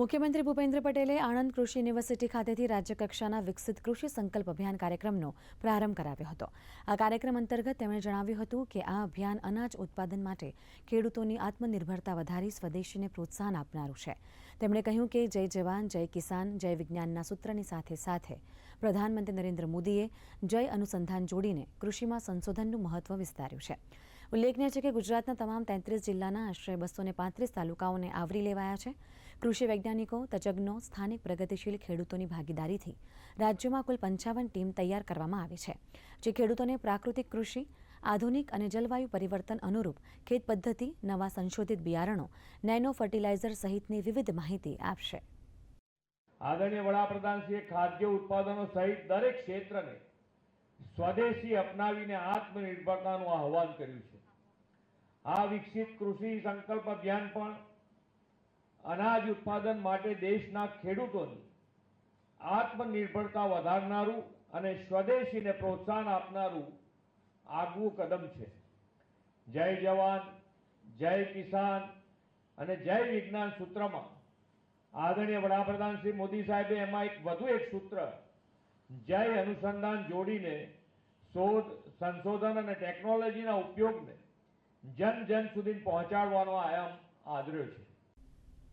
મુખ્યમંત્રી ભૂપેન્દ્ર પટેલે આણંદ કૃષિ યુનિવર્સિટી ખાતેથી રાજ્યકક્ષાના વિકસિત કૃષિ સંકલ્પ અભિયાન કાર્યક્રમનો પ્રારંભ કરાવ્યો હતો. આ કાર્યક્રમ અંતર્ગત તેમણે જણાવ્યું હતું કે આ અભિયાન અનાજ ઉત્પાદન માટે ખેડૂતોની આત્મનિર્ભરતા વધારી સ્વદેશીને પ્રોત્સાહન આપનારું છે. તેમણે કહ્યું કે જય જવાન, જય કિસાન, જય વિજ્ઞાનના સૂત્રની સાથે સાથે પ્રધાનમંત્રી નરેન્દ્ર મોદીએ જય અનુસંધાન જોડીને કૃષિમાં સંશોધનનું મહત્વ વિસ્તાર્યું છે. ઉલ્લેખનીય છે કે ગુજરાતના તમામ તેત્રીસ જિલ્લાના આશરે બસો પાંત્રીસ તાલુકાઓને આવરી લેવાયા છે. કૃષિ વૈજ્ઞાનિકો, તજજ્ઞો, સ્થાનિક પ્રગતિશીલ ખેડૂતોની ભાગીદારીથી રાજ્યમાં કુલ પંચાવન ટીમ તૈયાર કરવામાં આવી છે, જે ખેડૂતોને પ્રાકૃતિક કૃષિ, આધુનિક અને જલવાયુ પરિવર્તન અનુરૂપ ખેત પદ્ધતિ, નવા સંશોધિત બિયારણો, નેનો ફર્ટિલાઇઝર સહિતની વિવિધ માહિતી આપશે. આદરણીય વડાપ્રધાનશ્રીએ ખાદ્ય ઉત્પાદનો સહિત દરેક ક્ષેત્રને સ્વદેશી અપનાવીને આત્મનિર્ભરતાનું આહવાન કર્યું છે. આ વિકસિત કૃષિ સંકલ્પ અભિયાન પણ અનાજ ઉત્પાદન માટે દેશના ખેડૂતોની આત્મનિર્ભરતા વધારનારું અને સ્વદેશીને પ્રોત્સાહન આપનારું આગવું કદમ છે. જય જવાન, જય કિસાન અને જય વિજ્ઞાન સૂત્રમાં આદરણીય વડાપ્રધાન શ્રી મોદી સાહેબે એમાં એક વધુ એક સૂત્ર જય અનુસંધાન જોડીને શોધ, સંશોધન અને ટેકનોલોજીના ઉપયોગને જન જન સુધી પહોંચાડવાનો આયામ આદર્યો છે.